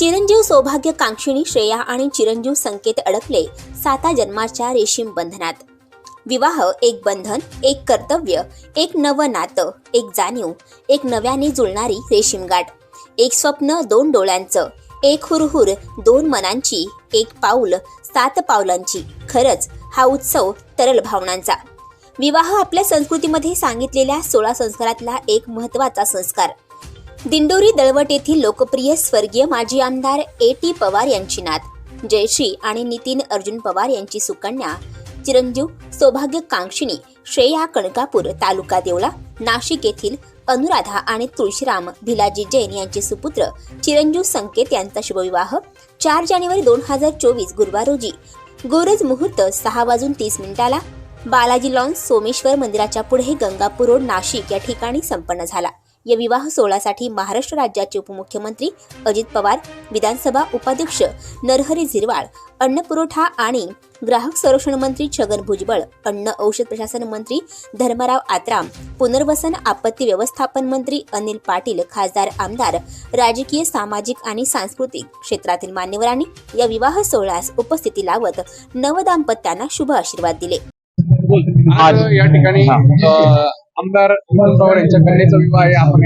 चिरंजीव सौभाग्य कांक्षिणी श्रेया आणि चिरंजीव संकेत अडकले साता जन्माच्या रेशीम बंधनात. विवाह एक बंधन एक कर्तव्य एक नवं नातं एक जाणीव एक नव्याने जुळणारी रेशीमगाठ एक स्वप्न दोन डोळ्यांचं एक हुरहुर दोन मनांची एक पाऊल सात पावलांची. खरंच हा उत्सव तरल भावनांचा. विवाह आपल्या संस्कृतीमध्ये सांगितलेल्या सोळा संस्कारातला एक महत्त्वाचा संस्कार. दिंडोरी दळवट येथील लोकप्रिय स्वर्गीय माजी आमदार ए टी पवार यांची नात. जयश्री आणि नितीन अर्जुन पवार यांची सुकन्या चिरंजीव सौभाग्य कांक्षिणी श्रेया कणकापूर तालुका देवळा नाशिक येथील अनुराधा आणि तुळशीराम भिलाजी जैन यांचे सुपुत्र चिरंजीव संकेत यांचा शुभविवाह. चार जानेवारी दोन हजार चोवीस गुरुवार रोजी गोरज मुहूर्त सहा वाजून तीस मिनिटाला बालाजी लॉन्स सोमेश्वर मंदिराच्या पुढे गंगापूर रोड नाशिक या ठिकाणी संपन्न झाला. या विवाह सोहळ्यासाठी महाराष्ट्र राज्याचे उपमुख्यमंत्री अजित पवार विधानसभा उपाध्यक्ष नरहरी झिरवाळ अन्न पुरवठा आणि ग्राहक संरक्षण मंत्री छगन भुजबळ अन्न औषध प्रशासन मंत्री धर्मराव आत्राम पुनर्वसन आपत्ती व्यवस्थापन मंत्री अनिल पाटील खासदार आमदार राजकीय सामाजिक आणि सांस्कृतिक क्षेत्रातील मान्यवरांनी या विवाह सोहळ्यास उपस्थिती लावत नवदाम्पत्यांना शुभ आशीर्वाद दिले. आज या ठिकाणी आमदार विनोद पवार यांच्या कन्येचा विवाह आहे. आपण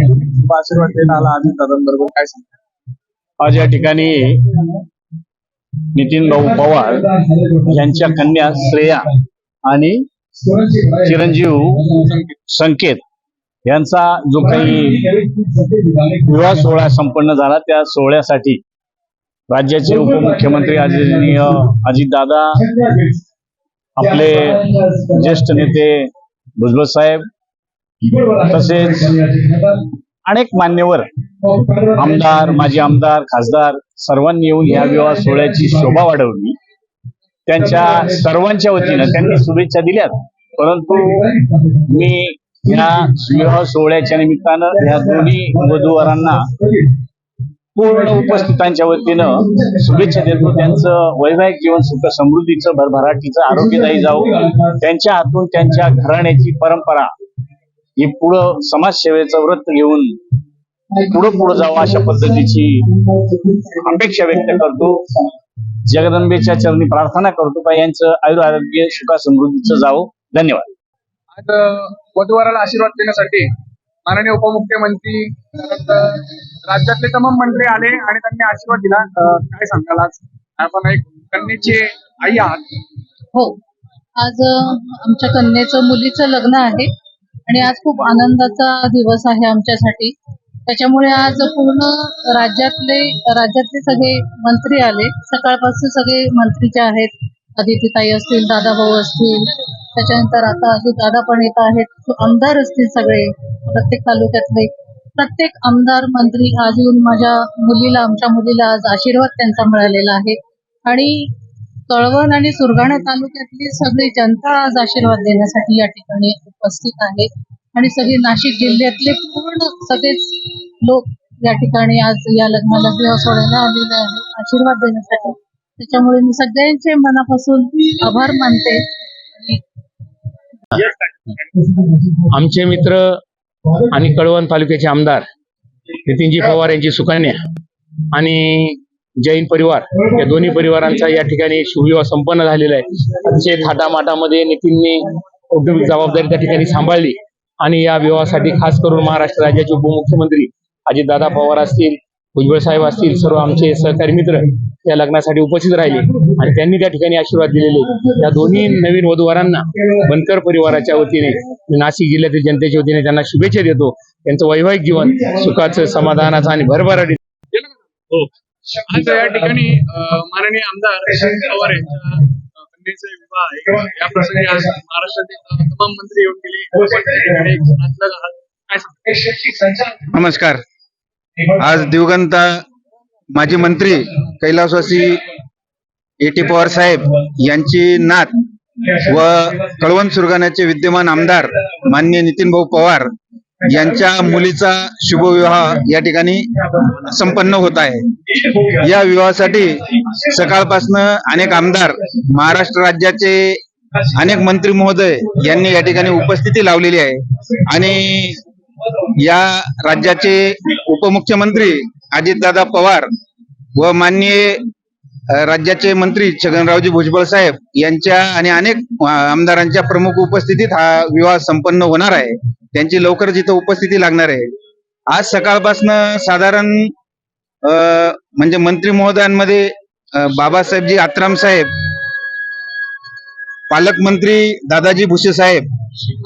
आशीर्वाद देण्यात आला. अजित दादांबरोबर काय सांगता? आज या ठिकाणी नितीन भाऊ पवार यांच्या कन्या श्रेया आणि चिरंजीव संकेत यांचा जो काही विवाह सोहळा संपन्न झाला त्या सोहळ्यासाठी राज्याचे उपमुख्यमंत्री आदरणीय अजितदादा आपले ज्येष्ठ नेते भुजबळ साहेब तसेच अनेक मान्यवर आमदार माजी आमदार खासदार सर्वांनी येऊन या विवाह सोहळ्याची शोभा वाढवली. त्यांच्या सर्वांच्या वतीनं त्यांनी शुभेच्छा दिल्यात. परंतु मी या विवाह सोहळ्याच्या निमित्तानं या दोन्ही वधूवरांना पूर्ण उपस्थितांच्या वतीनं शुभेच्छा देतो. त्यांचं वैवाहिक जीवन सुख समृद्धीचं भरभराटीचं आरोग्यदायी जाऊ त्यांच्या हातून त्यांच्या घराण्याची परंपरा ही पुढं समाजसेवेचं व्रत घेऊन पुढं पुढं जावं अशा पद्धतीची अपेक्षा व्यक्त करतो. जगदंबेच्या चरणी प्रार्थना करतो. का यांचं आयुर आरोग्य सुखा समृद्धीचं जावं. धन्यवाद. आज वधूवराला आशीर्वाद देण्यासाठी माननीय उपमुख्यमंत्री राज्यातले तमाम मंत्री आले आणि त्यांनी आशीर्वाद दिला. काय सांगाल आज? आपण एक कन्येची आई आहात. हो. आज आमच्या कन्येचं मुलीचं लग्न आहे. आणि आज खूप आनंदाचा दिवस आहे आमच्यासाठी. त्याच्यामुळे आज पूर्ण राज्यातले राज्यातले सगळे मंत्री आले. सकाळपासून सगळे मंत्री जे आहेत अदितीताई असतील दादा भाऊ असतील त्याच्यानंतर आता अजित दादा पण येत आहेत. आमदार असतील सगळे प्रत्येक तालुक्यातले. प्रत्येक आमदार मंत्री आज येऊन माझ्या मुलीला आमच्या मुलीला आज आशीर्वाद त्यांचा मिळालेला आहे. आणि कळवण आणि सुरगाणा तालुक्यातली सगळी जनता आज आशीर्वाद देण्यासाठी या ठिकाणी उपस्थित आहे. आणि सगळे नाशिक जिल्ह्यातले पूर्ण सगळेच लोक या ठिकाणी आज या लग्नाला किंवा सोडायला आलेले आहे आशीर्वाद देण्यासाठी. त्याच्यामुळे मी सगळ्यांचे मनापासून आभार मानते. आमचे मित्र आणि कळवण तालुक्याचे आमदार नितीनजी पवार यांची सुकन्या आणि जैन परिवार या दोन्ही परिवारांचा या ठिकाणी शुभविवाह संपन्न झालेला आहे. अतिशय थाटामाटामध्ये नितीनने औद्योगिक जबाबदारी त्या ठिकाणी सांभाळली. आणि या विवाहासाठी खास करून महाराष्ट्र राज्याचे उपमुख्यमंत्री अजितदादा पवार असतील भुजबळ साहेब असतील सर्व आमचे सहकारी मित्र या लग्नासाठी उपस्थित राहिले. आणि त्यांनी त्या ठिकाणी आशीर्वाद दिलेले. या दोन्ही नवीन वधूवरांना बनकर परिवाराच्या वतीने नाशिक जिल्ह्यातील जनतेच्या वतीने त्यांना शुभेच्छा देतो. त्यांचं वैवाहिक जीवन सुखाचं समाधानाचं आणि भरभराटी हो. आज या ठिकाणी माननीय आमदार अजित पवार यांच्या विवाह आहे. या प्रसंगी आज महाराष्ट्रातील तमाम मंत्री येऊन गेले. सांगता? नमस्कार. आज दिवगंता माजी मंत्री कैलासवासी ए टी पवार साहेब यांची नात व कळवण सुरगाण्याचे विद्यमान आमदार माननीय नितीन भाऊ पवार यांच्या मुलीचा शुभविवाह या ठिकाणी संपन्न होत आहे. या विवाहासाठी सकाळपासनं अनेक आमदार महाराष्ट्र राज्याचे अनेक मंत्री महोदय यांनी या ठिकाणी उपस्थिती लावलेली आहे. आणि या राज्याचे उपमुख्यमंत्री अजितदादा पवार व माननीय राज्याचे मंत्री छगनरावजी भुजबळ साहेब यांच्या आणि अनेक आमदारांच्या प्रमुख उपस्थितीत हा विवाह संपन्न होणार आहे. त्यांची लवकरच इथं उपस्थिती लागणार आहे. आज सकाळपासून साधारण म्हणजे मंत्री महोदयांमध्ये बाबासाहेबजी आत्राम साहेब पालकमंत्री दादाजी भुसे साहेब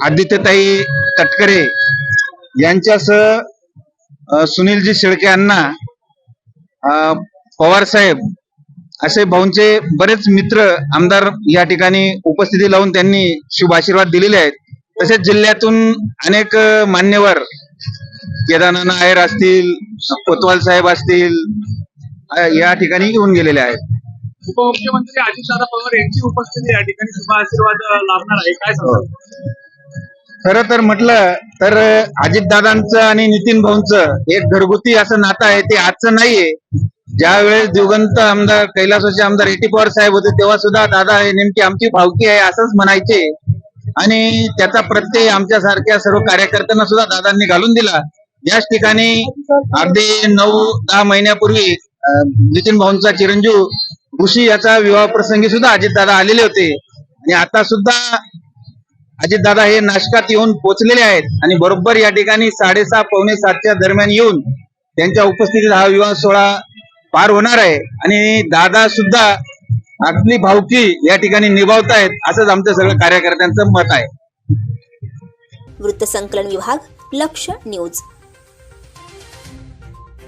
आदित्यताई तटकरे यांच्यासह सुनीलजी शेळके अण्णा अ, पवार साहेब असे भाऊंचे बरेच मित्र आमदार या ठिकाणी उपस्थिती लावून त्यांनी शुभ आशीर्वाद दिलेले आहेत. तसेच जिल्ह्यातून अनेक मान्यवर केदारनाथ नायर असतील कोतवाल साहेब असतील या ठिकाणी येऊन गेलेले आहेत. उपमुख्यमंत्री अजितदादा पवार यांची उपस्थिती या ठिकाणी शुभ आशीर्वाद लाभणार आहे. काय सांगाल? खरं तर म्हटलं तर अजितदादांचं आणि नितीन भाऊंचं एक घरगुती असं नातं आहे ते आजचं नाहीये. ज्या वेळेस दिवंगत आमदार कैलासवासी आमदार एटी पवार साहेब होते तेव्हा सुद्धा दादा हे नेमकी आमची भावकी आहे असंच म्हणायचे. आणि त्याचा प्रत्यय आमच्या सारख्या सर्व कार्यकर्त्यांना सुद्धा दादांनी घालून दिला. याच ठिकाणी अगदी नऊ दहा महिन्यापूर्वी नितीन भाऊंचा चिरंजीव ऋषी याचा विवाह प्रसंगी सुद्धा अजितदादा आलेले होते. आणि आता सुद्धा अजितदादा हे नाशकात येऊन पोचलेले आहेत. आणि बरोबर या ठिकाणी साडेसहा पावणे सातच्या दरम्यान येऊन त्यांच्या उपस्थितीत हा विवाह सोहळा पार होणार आहे. आणि दादा सुद्धा आपली भावकी या ठिकाणी निभावतायत असंच आमचं सगळं कार्यकर्त्यांचं मत आहे. वृत्तसंकलन विभाग लक्ष न्यूज.